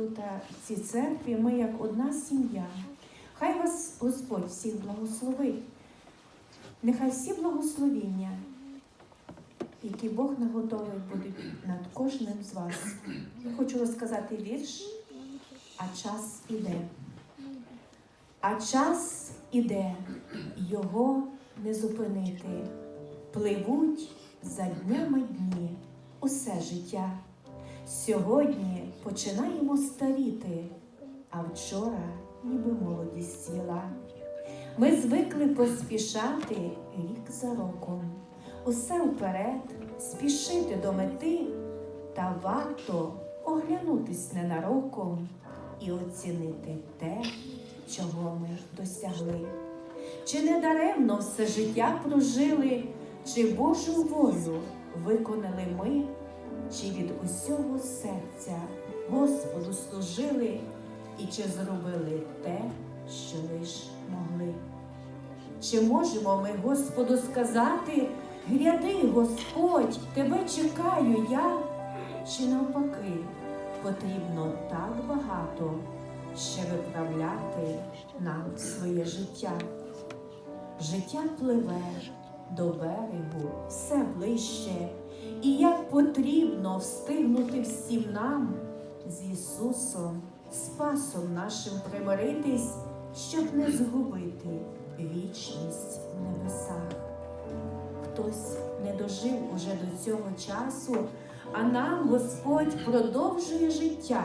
тут а, в цій церкві ми як одна сім'я. Хай вас Господь всіх благословить. Нехай всі благословіння, які Бог наготовив, будуть над кожним з вас. Я хочу розказати вірш, а час іде. А час іде, його не зупинити. Пливуть за днями дні усе життя. Сьогодні починаємо старіти, а вчора ніби молодість цвіла. Ми звикли поспішати рік за роком, усе вперед, спішити до мети, та варто оглянутись ненароком і оцінити те, чого ми досягли. Чи не даремно все життя прожили, чи Божу волю виконали ми, чи від усього серця Господу служили, і чи зробили те, що лиш могли? Чи можемо ми Господу сказати, гряди, Господь, тебе чекаю я, чи навпаки, потрібно так багато ще виправляти нам своє життя? Життя пливе до берегу все ближче, і як потрібно встигнути всім нам з Ісусом, Спасом нашим примиритись, щоб не згубити вічність в небесах. Хтось не дожив уже до цього часу, а нам Господь продовжує життя.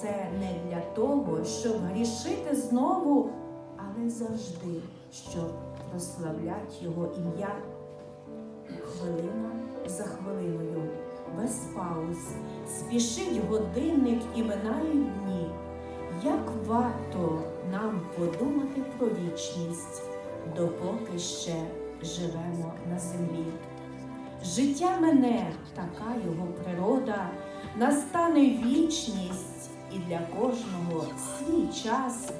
Це не для того, щоб грішити знову, але завжди, щоб прославлять Його ім'я. За хвилиною, без пауз, спішить годинник і минають дні. Як варто нам подумати про вічність, допоки ще живемо на землі? Життя мене, така його природа, настане вічність і для кожного свій час.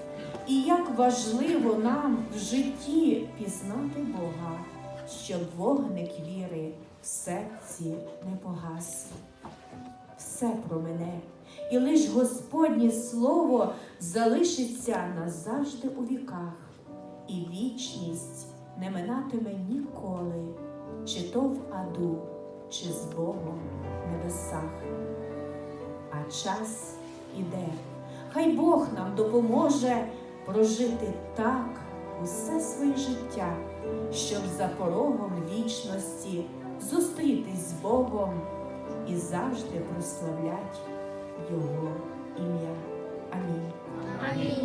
І як важливо нам в житті пізнати Бога, щоб вогник віри в серці не погас. Все про мене, і лиш Господнє Слово залишиться назавжди у віках, і вічність не минатиме ніколи, чи то в аду, чи з Богом в небесах. А час іде, хай Бог нам допоможе прожити так усе своє життя, щоб за порогом вічності зустрітись з Богом і завжди прославлять Його ім'я. Амінь. Амінь.